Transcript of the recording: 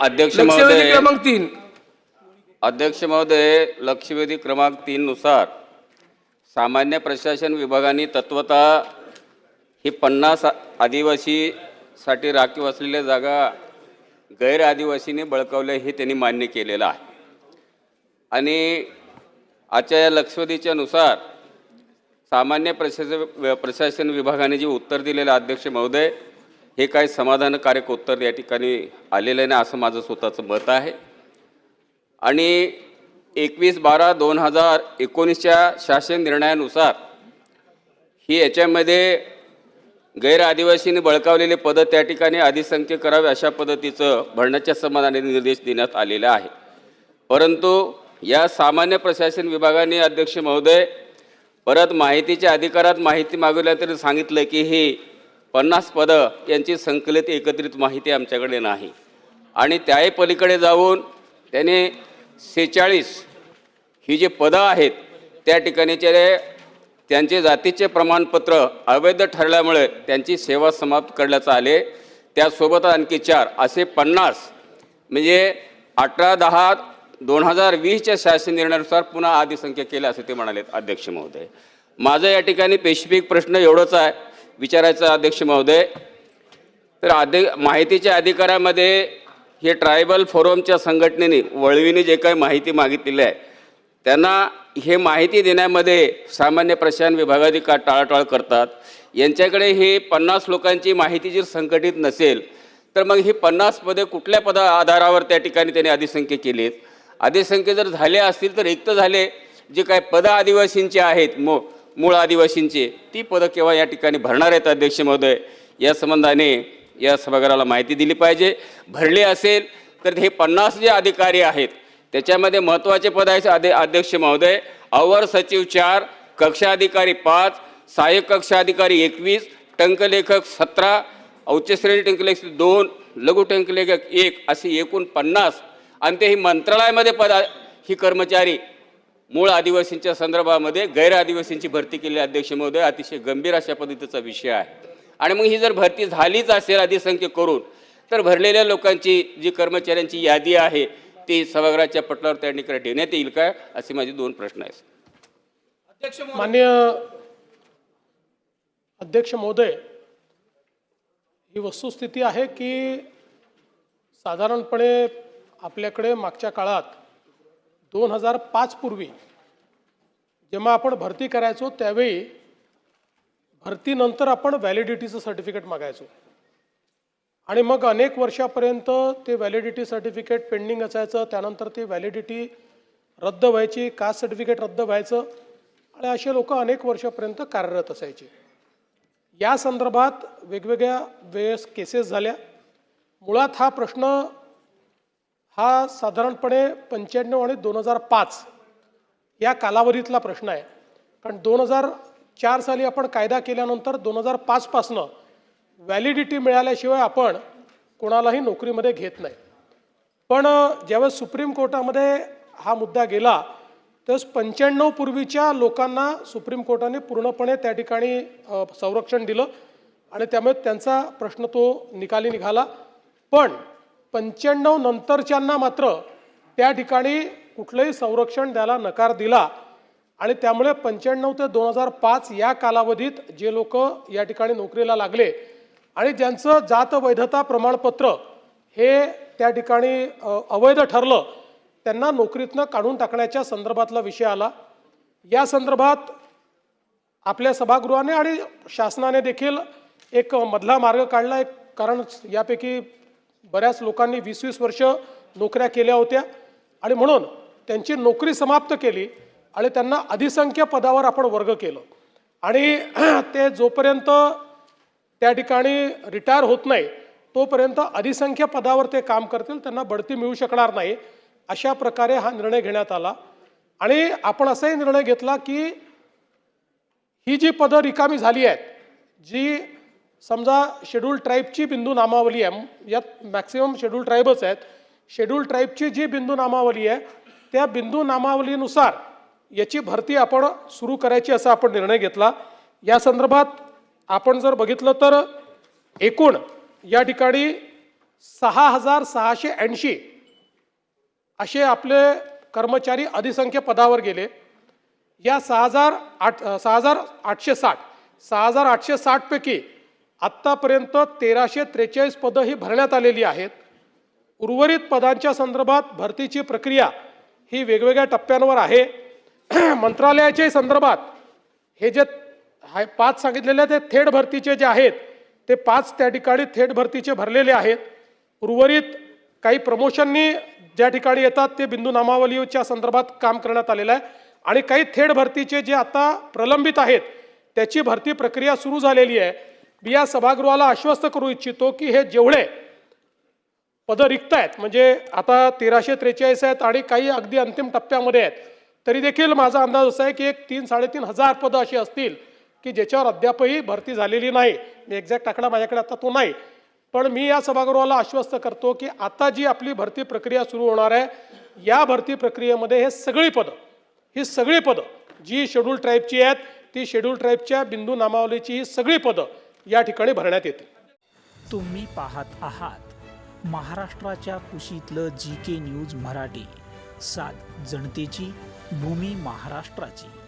अध्यक्ष महोदय क्रमांक तीन. अध्यक्ष महोदय लक्षवेधी क्रमांक तीन नुसार सामान्य प्रशासन विभागाने तत्वतः ही पन्नास आदिवासीसाठी राखीव असलेल्या जागा गैर आदिवासीने बळकावल्या हे त्यांनी मान्य केलेलं आहे. आणि आजच्या या लक्षवेधीच्या नुसार सामान्य प्रशासन प्रशासन विभागाने जे उत्तर दिलेलं अध्यक्ष महोदय हे काय समाधानकारक उत्तर या ठिकाणी आलेलं नाही असं माझं स्वतःचं मत आहे. आणि एकवीस बारा दोन हजार एकोणीसच्या शासन निर्णयानुसार ही याच्यामध्ये गैर आदिवासींनी बळकावलेले पदं त्या ठिकाणी अधिसंख्य करावे अशा पद्धतीचं भरण्याच्या समाधानाने निर्देश देण्यात आलेला आहे. परंतु या सामान्य प्रशासन विभागाने अध्यक्ष महोदय परत माहितीच्या अधिकारात माहिती मागवल्यानंतर सांगितलं की ही पन्नास पदं यांची संकलित एकत्रित माहिती आमच्याकडे नाही. आणि त्याही पलीकडे जाऊन त्याने सेहेचाळीस ही जी पदं आहेत त्या ठिकाणीचे त्यांचे जातीचे प्रमाणपत्र अवैध ठरल्यामुळे त्यांची सेवा समाप्त करण्यात आले. त्यासोबत आणखी चार असे पन्नास म्हणजे अठरा दहा दोन हजार वीसच्या शासन निर्णयानुसार पुन्हा आदिसंख्या केल्या असं ते म्हणाले अध्यक्ष महोदय. माझं या ठिकाणी स्पेसिफिक प्रश्न एवढंच आहे. विचारायचं अध्यक्ष महोदय तर अधि माहितीच्या अधिकारामध्ये हे ट्रायबल फोरमच्या संघटनेने वळवीने जे काही माहिती मागितलेली आहे त्यांना हे माहिती देण्यामध्ये सामान्य प्रशासन विभागाधिकार टाळाटाळ करतात. यांच्याकडे हे पन्नास लोकांची माहिती जर संघटित नसेल तर मग ही पन्नासमध्ये कुठल्या पदा आधारावर त्या ठिकाणी त्यांनी अधिसंख्य आहेत अधिसंख्य जर झाले असतील तर एक तर झाले. जे काय पद आदिवासींचे आहेत मो मूळ आदिवासींची ती पदं केव्हा या ठिकाणी भरणार आहेत अध्यक्ष महोदय? या संबंधाने या सभागृहाला माहिती दिली पाहिजे. भरले असेल तर हे पन्नास जे अधिकारी आहेत त्याच्यामध्ये महत्त्वाचे पद आहे आदे अध्यक्ष महोदय. अवर सचिव चार कक्षाधिकारी पाच सहाय्यक कक्षाधिकारी एकवीस टंकलेखक सतरा औच्चश्रेणी टंकलेखक दोन लघु टंकलेखक एक असे एकूण पन्नास. आणि ते ही मंत्रालयामध्ये पद ही कर्मचारी मूळ आदिवासींच्या संदर्भामध्ये गैर आदिवासींची भरती केली अध्यक्ष महोदय अतिशय गंभीर अशा पद्धतीचा विषय आहे. आणि मग ही जर भरती झालीच असेल अधिसंख्य करून तर भरलेल्या लोकांची जी कर्मचाऱ्यांची यादी आहे ती सभागृहाच्या पटलावर त्या ठिकाणी ठेवण्यात येईल काय असे माझे दोन प्रश्न आहेत. मान्य अध्यक्ष महोदय ही वस्तुस्थिती आहे की साधारणपणे आपल्याकडे मागच्या काळात दोन हजार पाच पूर्वी जेव्हा आपण भरती करायचो त्यावेळी भरतीनंतर आपण व्हॅलिडिटीचं सर्टिफिकेट मागायचो. आणि मग अनेक वर्षापर्यंत ते व्हॅलिडिटी सर्टिफिकेट पेंडिंग असायचं त्यानंतर ती व्हॅलिडिटी रद्द व्हायची कास्ट सर्टिफिकेट रद्द व्हायचं आणि असे लोक अनेक वर्षापर्यंत कार्यरत असायचे. या संदर्भात वेगवेगळ्या वेळेस केसेस झाल्या. मुळात हा प्रश्न हा साधारणपणे पंच्याण्णव आणि दोन हजार पाच या कालावधीतला प्रश्न आहे. कारण दोन हजार चार साली आपण कायदा केल्यानंतर दोन हजार पाचपासनं व्हॅलिडिटी मिळाल्याशिवाय आपण कोणालाही नोकरीमध्ये घेत नाही. पण ज्यावेळेस सुप्रीम कोर्टामध्ये हा मुद्दा गेला त्यावेळेस पंच्याण्णव पूर्वीच्या लोकांना सुप्रीम कोर्टाने पूर्णपणे त्या ठिकाणी संरक्षण दिलं आणि त्यामुळे त्यांचा प्रश्न तो निकाली निघाला. पण पंच्याण्णव नंतरच्यांना मात्र त्या ठिकाणी कुठलंही संरक्षण द्यायला नकार दिला. आणि त्यामुळे पंच्याण्णव ते दोन हजार पाच या कालावधीत जे लोक या ठिकाणी नोकरीला लागले आणि ज्यांचं जात वैधता प्रमाणपत्र हे त्या ठिकाणी अवैध ठरलं त्यांना नोकरीतनं काढून टाकण्याच्या संदर्भातला विषय आला. या संदर्भात आपल्या सभागृहाने आणि शासनाने देखील एक मधला मार्ग काढला. एक कारण यापैकी बऱ्याच लोकांनी वीस वीस वर्ष नोकऱ्या केल्या होत्या. आणि म्हणून त्यांची नोकरी समाप्त केली आणि त्यांना अधिसंख्य पदावर आपण वर्ग केलं. आणि ते जोपर्यंत त्या ठिकाणी रिटायर होत नाही तोपर्यंत अधिसंख्य पदावर ते काम करतील त्यांना बढती मिळू शकणार नाही अशा प्रकारे हा निर्णय घेण्यात आला. आणि आपण असाही निर्णय घेतला की ही जी पदं रिकामी झाली आहेत जी समजा शेड्यूल ट्राईबची बिंदू नामावली आहे यात मॅक्सिमम शेड्यूल ट्राईबच आहेत. शेड्यूल ट्राईबची जी बिंदू नामावली आहे त्या बिंदू नामावलीनुसार याची भरती आपण सुरू करायची असा आपण निर्णय घेतला. या संदर्भात आपण जर बघितलं तर एकूण या ठिकाणी सहा हजार सहाशे ऐंशी असे आपले कर्मचारी अधिसंख्य पदावर गेले. या सहा हजार आठ सहा हजार आठशे साठ सहा हजार आठशे साठपैकी आत्तापर्यंत तेराशे त्रेचाळीस पदं ही भरण्यात आलेली आहेत. उर्वरित पदांच्या संदर्भात भरतीची प्रक्रिया ही वेगवेगळ्या टप्प्यांवर आहे. मंत्रालयाच्या संदर्भात हे जे हाय पाच सांगितलेले ते थेट भरतीचे जे आहेत ते पाच त्या ठिकाणी थेट भरतीचे भरलेले आहेत. उर्वरित काही प्रमोशननी ज्या ठिकाणी येतात ते बिंदू नामावलीच्या संदर्भात काम करण्यात आलेलं आहे. आणि काही थेट भरतीचे जे आता प्रलंबित आहेत त्याची भरती प्रक्रिया सुरू झालेली आहे. मी या सभागृहाला आश्वस्त करू इच्छितो की हे जेवढे पदं रिक्त आहेत म्हणजे आता तेराशे त्रेचाळीस आहेत आणि काही अगदी अंतिम टप्प्यामध्ये आहेत तरी देखील माझा अंदाज असा आहे की एक तीन साडेतीन हजार पदं अशी असतील की ज्याच्यावर अद्यापही भरती झालेली नाही. मी एक्झॅक्ट आकडा माझ्याकडे आता तो नाही. पण मी या सभागृहाला आश्वस्त करतो की आता जी आपली भरती प्रक्रिया सुरू होणार आहे या भरती प्रक्रियेमध्ये हे सगळी पदं ही सगळी पदं जी शेड्यूल ट्राईबची आहेत ती शेड्यूल ट्राईबच्या बिंदू नामावलीची ही सगळी पदं या ठिकाणी भरण्यात येते. तुम्ही पाहत आहात महाराष्ट्राच्या कुशीतलं जी के न्यूज मराठी. सात जनतेची भूमी महाराष्ट्राची.